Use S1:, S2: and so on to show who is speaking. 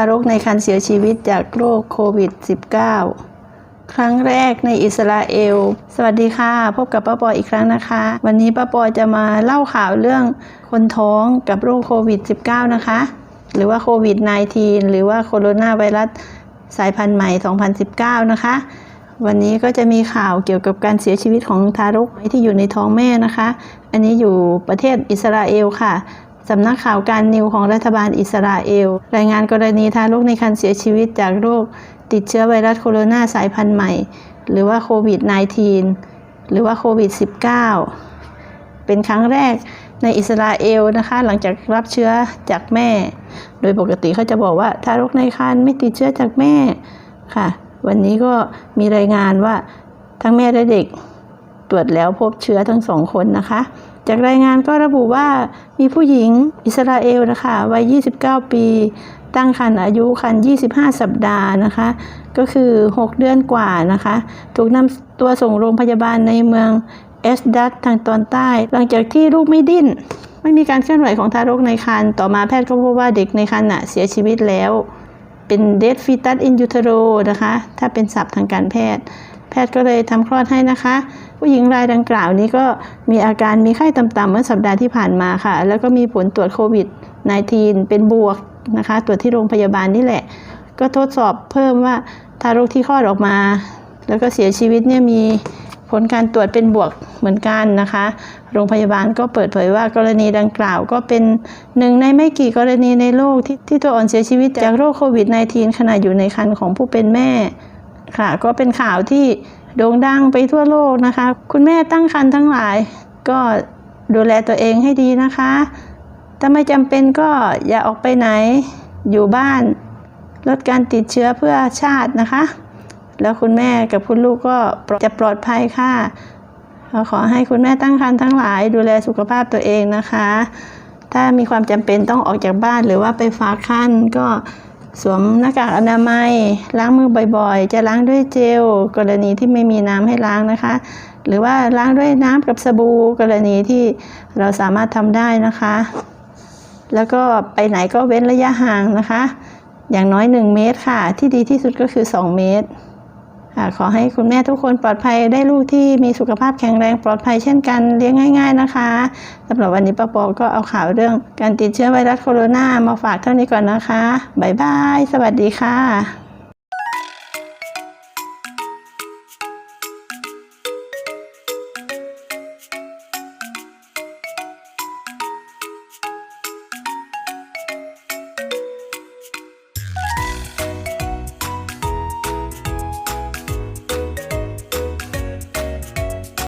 S1: ารกในครรภ์เสียชีวิตจากโรคโควิด -19 ครั้งแรกในอิสราเอล สวัสดีค่ะ พบกับป้าปออีกครั้งนะคะ วันนี้ป้าปอจะมาเล่าข่าวเรื่องคนท้องกับโรคโควิด -19 นะคะ หรือว่าโควิด -19 หรือว่าโคโรนาไวรัสสายพันธุ์ใหม่ 2019 นะคะ วันนี้ก็จะมีข่าวเกี่ยวกับการเสียชีวิตของทารกที่อยู่ในท้องแม่นะคะ อันนี้อยู่ประเทศอิสราเอลค่ะ สำนักข่าวการนิวของรัฐบาลอิสราเอล รายงานกรณีทารกในครรภ์เสียชีวิตจากโรค ติดเชื้อไวรัสโคโรนาสายพันธุ์ใหม่ หรือว่าโควิด -19 หรือว่าโควิด -19 เป็นครั้งแรกในอิสราเอลนะคะ หลังจากรับเชื้อจากแม่ โดยปกติเขาจะบอกว่าทารกในครรภ์ไม่ติดเชื้อจากแม่ค่ะ วันนี้ก็มีรายงานว่าทั้งแม่และเด็กตรวจแล้วพบเชื้อทั้งสองคนนะคะ จากรายงานก็ระบุว่ามีผู้หญิงอิสราเอลนะคะวัย 29 ปี ตั้งครรภ์อายุครรภ์25 สัปดาห์นะคะ ก็คือ 6 เดือนกว่านะคะ ถูกนำตัวส่งโรงพยาบาลในเมืองเอสดัตทางตอนใต้ หลังจากที่ลูกไม่ดิ้น ไม่มีการเคลื่อนไหวของทารกในครรภ์ต่อมาแพทย์ก็พบว่าเด็กในครรภ์น่ะเสียชีวิตแล้ว เป็น dead fetus in utero นะคะ ถ้าเป็นศัพท์ทางการแพทย์ แพทย์ก็เลยทำคลอดให้นะคะ ผู้หญิงรายดังกล่าวนี้ก็มีอาการมีไข้ต่ำๆเมื่อสัปดาห์ที่ผ่านมาค่ะ แล้วก็มีผลตรวจโควิด -19 เป็นบวกนะคะ ตรวจที่โรงพยาบาลนี่แหละ ก็ทดสอบเพิ่มว่าทารกที่คลอดออกมา แล้วก็เสียชีวิตเนี่ยมีผลการตรวจเป็นบวกเหมือนกันนะคะ โรงพยาบาลก็เปิดเผยว่ากรณีดังกล่าวก็เป็นหนึ่งในไม่กี่กรณีในโลกที่ที่ตัวอ่อนเสียชีวิตจากโรคโควิด -19 ขณะอยู่ในครรภ์ของผู้เป็นแม่ ค่ะ ก็เป็นข่าวที่โด่งดังไปทั่วโลกนะคะ คุณแม่ตั้งครรภ์ทั้งหลาย ก็ดูแลตัวเองให้ดีนะคะ ถ้าไม่จำเป็นก็อย่าออกไปไหน อยู่บ้าน ลดการติดเชื้อเพื่อชาตินะคะ แล้วคุณแม่กับคุณลูกก็จะปลอดภัยค่ะเราขอให้คุณแม่ตั้งครรภ์ทั้งหลาย ดูแลสุขภาพตัวเองนะคะ ถ้ามีความจำเป็นต้องออกจากบ้านหรือว่าไปฝากคันก็ สวมหน้ากากอนามัย ล้างมือบ่อยๆ จะล้างด้วยเจลกรณีที่ไม่มีน้ำให้ล้างนะคะ หรือว่าล้างด้วยน้ำกับสบู่กรณีที่เราสามารถทำได้นะคะ แล้วก็ไปไหนก็เว้นระยะห่างนะคะ อย่างน้อย 1 เมตรค่ะ ที่ดีที่สุดก็คือ 2 เมตร ขอให้คุณแม่ทุกคนปลอดภัยได้ลูกที่มีสุขภาพแข็งแรงปลอดภัยเช่นกันเลี้ยงง่าย ๆนะคะสำหรับวันนี้ป้าปอก็เอาข่าวเรื่องการติดเชื้อไวรัสโคโรนามาฝากเท่านี้ก่อนนะคะบ๊ายบาย สวัสดีค่ะ